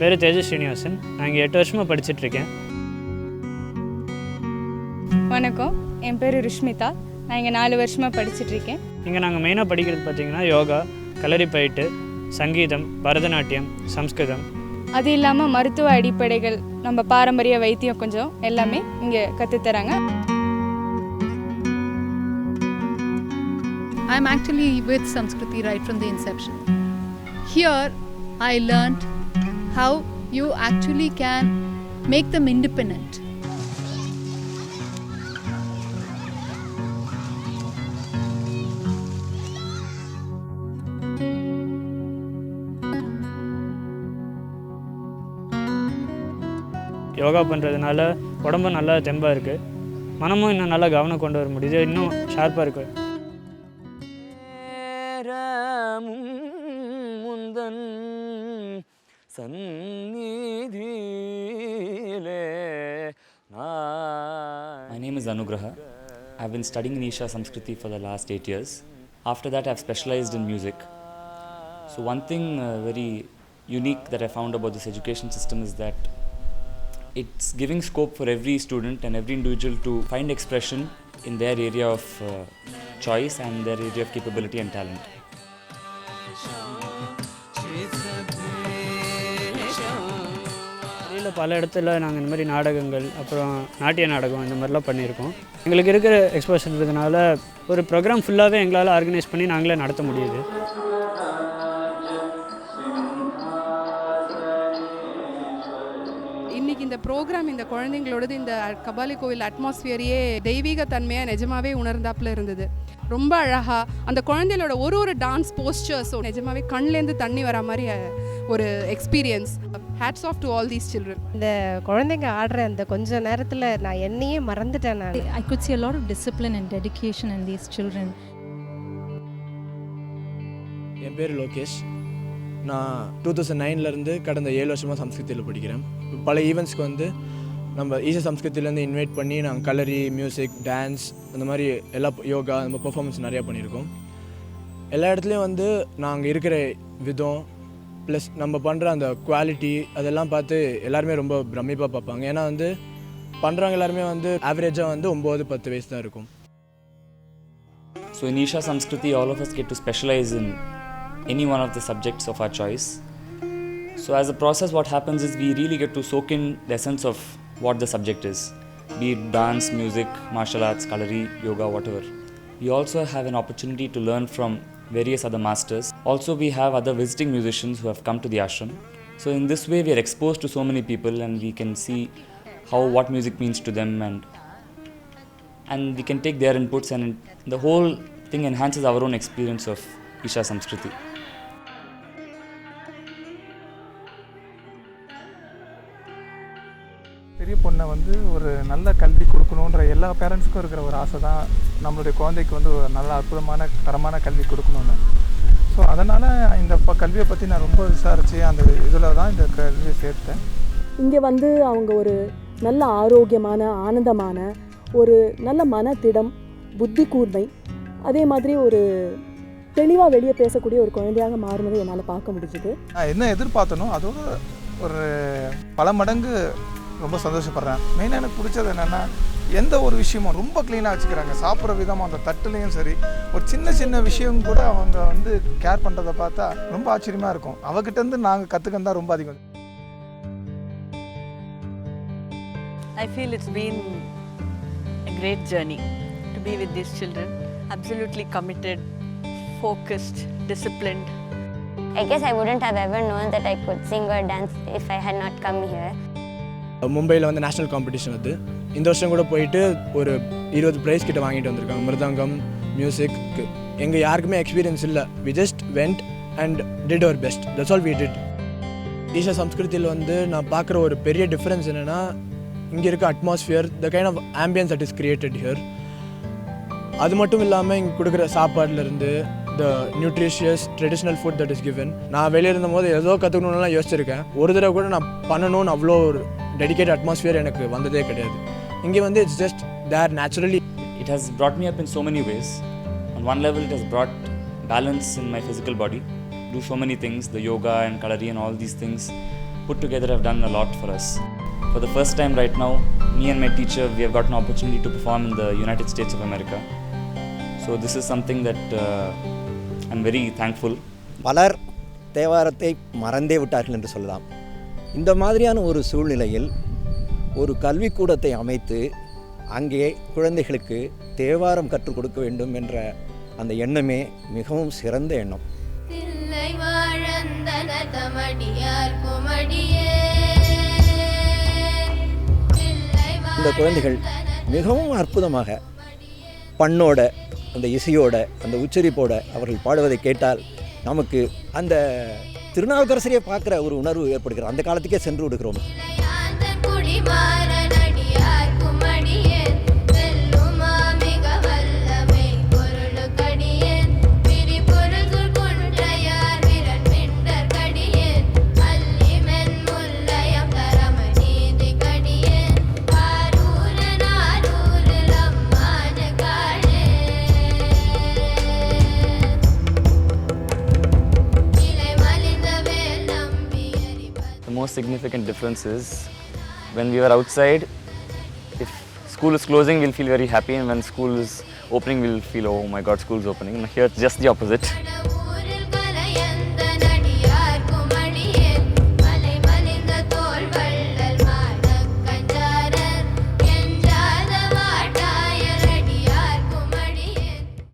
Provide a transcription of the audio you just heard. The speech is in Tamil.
பேர் தேஜஸ் ஸ்ரீனிவாசன். நான் இங்கே எட்டு வருஷமாக படிச்சிட்ருக்கேன் வணக்கம். என் பேர் ருஷ்மிதா. நான் இங்கே நாலு வருஷமாக படிச்சுட்டு இருக்கேன். இங்கே நாங்கள் மெயினாக படிக்கிறது பார்த்திங்கன்னா யோகா கலரி பயிட்டு சங்கீதம் பரதநாட்டியம் சம்ஸ்கிருதம். அது இல்லாமல் மருத்துவ அடிப்படைகள் நம்ம பாரம்பரிய வைத்தியம் கொஞ்சம் எல்லாமே இங்கே கற்றுத்தராங்க I'm actually with Sanskriti right from the inception. Here, I learned how you actually can make them independent. Yoga பண்ணுறதுனால உடம்பு நல்லா தெம்பாக இருக்குது மனமும் இன்னும் நல்லா கவனம் கொண்டு வர முடியுது. இன்னும் ஷார்ப்பாக இருக்கு. முந்தன் My name is Anugraha. I've been studying in Isha Samskriti for the last eight years. After that, I've specialized in music. So, one thing uh, very unique that I found about this education system is that it's giving scope for every student and every individual to find expression in their area of uh, choice and their area of capability and talent. வெளியில் பல இடத்துல நாங்கள் இந்த மாதிரி நாடகங்கள் அப்புறம் நாட்டிய நாடகம் இந்த மாதிரிலாம் பண்ணியிருக்கோம். எங்களுக்கு இருக்கிற எக்ஸ்போஷர் இருக்கிறதுனால ஒரு ப்ரோக்ராம் ஃபுல்லாகவே எங்களால் ஆர்கனைஸ் பண்ணி நாங்களே நடத்த முடியுது. இன்றைக்கி இந்த ப்ரோக்ராம் இந்த குழந்தைங்களோடது இந்த கபாலி கோவில் அட்மாஸ்பியரையே தெய்வீக தன்மையாக நிஜமாவே உணர்ந்தாப்புல இருந்தது. ரொம்ப அழகாக அந்த குழந்தைகளோட ஒரு ஒரு டான்ஸ் போஸ்டர்ஸும் நிஜமாவே கண்லேருந்து தண்ணி வர மாதிரி ஒரு experience hats off to all these children இந்த குழந்தைங்க ஆடுற அந்த கொஞ்ச நேரத்தில் நான் என்னையே மறந்துட்டேன் நான். I could see a lot of discipline and dedication in these children. என் பேர் லோகேஷ். நான் டூ தௌசண்ட் நைன்லேருந்து கடந்த ஏழு வருஷமாக சம்ஸ்கிருத்தியில் படிக்கிறேன். பல ஈவெண்ட்ஸ்க்கு வந்து நம்ம ஈஸி சம்ஸ்கிருத்திலேருந்து இன்வைட் பண்ணி நாங்கள் கலரி மியூசிக் டான்ஸ் அந்த மாதிரி எல்லா யோகா அந்த மாதிரி பெர்ஃபார்மன்ஸ் நிறையா பண்ணியிருக்கோம். எல்லா இடத்துலையும் வந்து நாங்கள் இருக்கிற விதம் ப்ளஸ் நம்ம பண்ணுற அந்த குவாலிட்டி அதெல்லாம் பார்த்து எல்லாருமே ரொம்ப பிரமிப்பாக பார்ப்பாங்க ஏன்னா வந்து பண்ணுறவங்க எல்லாருமே வந்து ஆவரேஜாக வந்து ஒம்பது பத்து வயசு தான் இருக்கும் So, in Isha Samskriti, all of us get to specialize in any one of the subjects of our choice. So, as a process, what happens is we really get to soak in the essence of what the subject is be it dance, music, martial arts, kalari, yoga, whatever. We also have an opportunity to learn from various other masters. Also, we have other visiting musicians who have come to the ashram. So, in this way, we are exposed to so many people and we can see how what music means to them and and we can take their inputs and the whole thing enhances our own experience of Isha Samskriti. பெரிய பொண்ணை வந்து ஒரு நல்ல கல்வி கொடுக்கணுன்ற எல்லா பேரண்ட்ஸுக்கும் இருக்கிற ஒரு ஆசை தான் நம்மளுடைய குழந்தைக்கு வந்து ஒரு நல்ல அற்புதமான தரமான கல்வி கொடுக்கணும்னு. ஸோ அதனால் இந்த ப கல்வியை பற்றி நான் ரொம்ப விசாரித்து அந்த இதில் தான் இந்த கல்வியை சேர்த்தேன். இங்கே வந்து அவங்க ஒரு நல்ல ஆரோக்கியமான ஆனந்தமான ஒரு நல்ல மனத்திடம் புத்தி கூர்மை அதே மாதிரி ஒரு தெளிவாக வெளியே பேசக்கூடிய ஒரு குழந்தையாக மாறினதை என்னால் பார்க்க முடிஞ்சுது. நான் என்ன எதிர்பார்த்தனோ அதோட ஒரு பல மடங்கு ரொம்ப சந்தோஷப்படுறேன் மெயினாக எனக்கு பிடிச்சது என்னென்னா எந்த ஒரு விஷயமும் ரொம்ப க்ளீனாக வச்சுக்கிறாங்க சாப்பிட்ற விதமும் அந்த தட்டுலேயும் சரி ஒரு சின்ன சின்ன விஷயம் கூட அவங்க வந்து கேர் பண்ணுறதை பார்த்தா ரொம்ப ஆச்சரியமாக இருக்கும் அவகிட்டேருந்து நாங்கள் கற்றுக்கிறது தான் ரொம்ப அதிகம் I feel it's been a great journey to be with these children. Absolutely committed, focused, disciplined. I guess I wouldn't have ever known that I could sing or dance if I had not come here. மும்பையில் வந்து நேஷ்னல் காம்படிஷன் வந்து இந்த வருஷம் கூட போயிட்டு ஒரு இருபது ப்ரைஸ் கிட்ட வாங்கிட்டு வந்திருக்காங்க. மிருதங்கம் மியூசிக் எங்கள் யாருக்குமே எக்ஸ்பீரியன்ஸ் இல்லை. We just went and did our best that's all we did Isha சம்ஸ்கிருதியில் வந்து நான் பார்க்குற ஒரு பெரிய டிஃப்ரென்ஸ் என்னென்னா இங்கே இருக்க atmosphere the kind of ambience that is created here அது மட்டும் இல்லாமல் இங்கே கொடுக்குற சாப்பாடுலேருந்து the nutritious traditional food that is given நான் வெளியே இருந்தபோது ஏதோ கற்றுக்கணும்லாம் யோசிச்சிருக்கேன். ஒரு தடவை கூட நான் பண்ணணும்னு அவ்வளோ ஒரு டெடிகேட் அட்மாஸ்ஃபியர் எனக்கு வந்ததே கிடையாது இங்கே வந்து it's just there naturally It has brought me up in so many ways. On one level, it has brought balance in my physical body, do so many things, the yoga and kalari and all these things put together have done a lot for us. For the first time right now, me and my teacher, we have got an opportunity to perform in the United States of America. So this is something that uh, I'm very thankful. பலர் தேவாரத்தை மறந்தே விட்டார்கள் என்று சொல்லலாம் இந்த மாதிரியான ஒரு சூழ்நிலையில் ஒரு கல்விக்கூடத்தை அமைத்து அங்கே குழந்தைகளுக்கு தேவாரம் கற்றுக் கொடுக்க வேண்டும் என்ற அந்த எண்ணமே மிகவும் சிறந்த எண்ணம். இந்த குழந்தைகள் மிகவும் அற்புதமாக பண்ணோட அந்த இசையோட அந்த உச்சரிப்போட அவர்கள் பாடுவதை கேட்டால் நமக்கு அந்த திருநாவுக்கரசரையே பார்க்குற ஒரு உணர்வு ஏற்படுகிறது. அந்த காலத்துக்கே சென்று விடுகிறோம். Most significant difference is when we were outside, if school is closing, we'll feel very happy, and when school is opening, we'll feel, oh my god, school's opening. Here it's just the opposite.